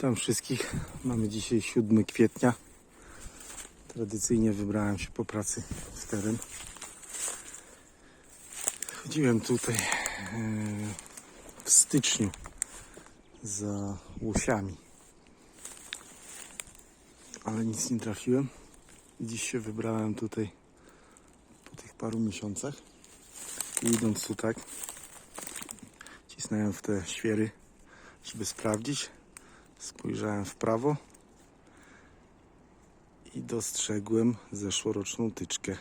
Witam wszystkich. Mamy dzisiaj 7 kwietnia. Tradycyjnie wybrałem się po pracy w teren. Chodziłem tutaj e, w styczniu za łosiami. Ale nic nie trafiłem. Dziś się wybrałem tutaj po tych paru miesiącach. I idąc tu tak, cisnąłem w te świery, żeby sprawdzić. Spojrzałem w prawo i dostrzegłem zeszłoroczną tyczkę.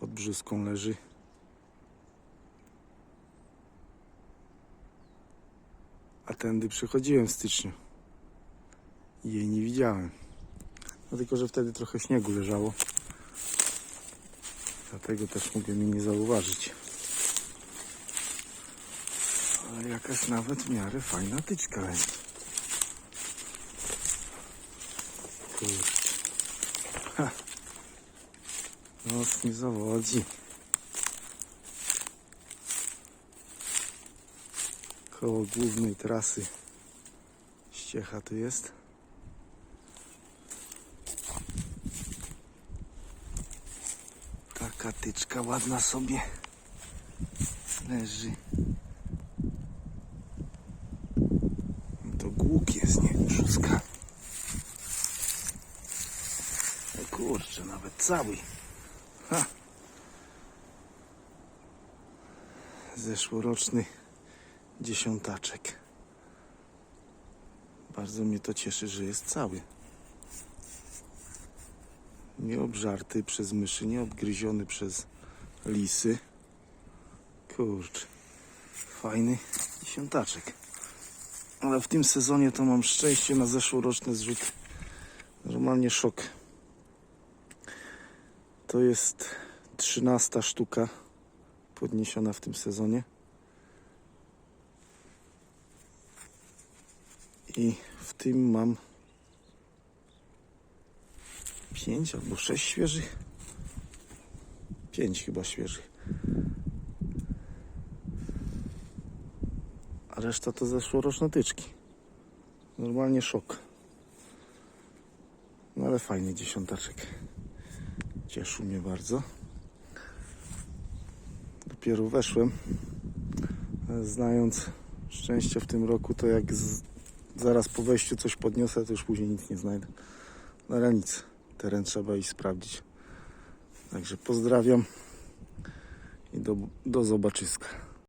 Pod brzuską leży. A tędy przychodziłem w styczniu i jej nie widziałem. No tylko, że wtedy trochę śniegu leżało. Dlatego też mogłem jej nie zauważyć. Ale jakaś nawet w miarę fajna tyczka jest. Kurczę. Nos nie zawodzi. Koło głównej trasy ściecha tu jest. Taka tyczka ładna sobie leży. To głuk jest, nie brzuska. Kurczę, nawet cały. Ha. Zeszłoroczny dziesiątaczek. Bardzo mnie to cieszy, że jest cały. Nie obżarty przez myszy, nie obgryziony przez lisy. Kurczę, fajny dziesiątaczek. Ale w tym sezonie to mam szczęście na zeszłoroczny zrzut. Normalnie szok. To jest trzynasta sztuka podniesiona w tym sezonie. I w tym mam pięć albo sześć świeżych. Pięć chyba świeżych. Reszta to zeszłoroczne tyczki. Normalnie szok. No ale fajny dziesiątaczek. Cieszył mnie bardzo. Dopiero weszłem. Znając szczęście w tym roku, to jak z, zaraz po wejściu coś podniosę, to już później nic nie znajdę. No ale nic. Teren trzeba iść sprawdzić. Także pozdrawiam i do, do zobaczyska.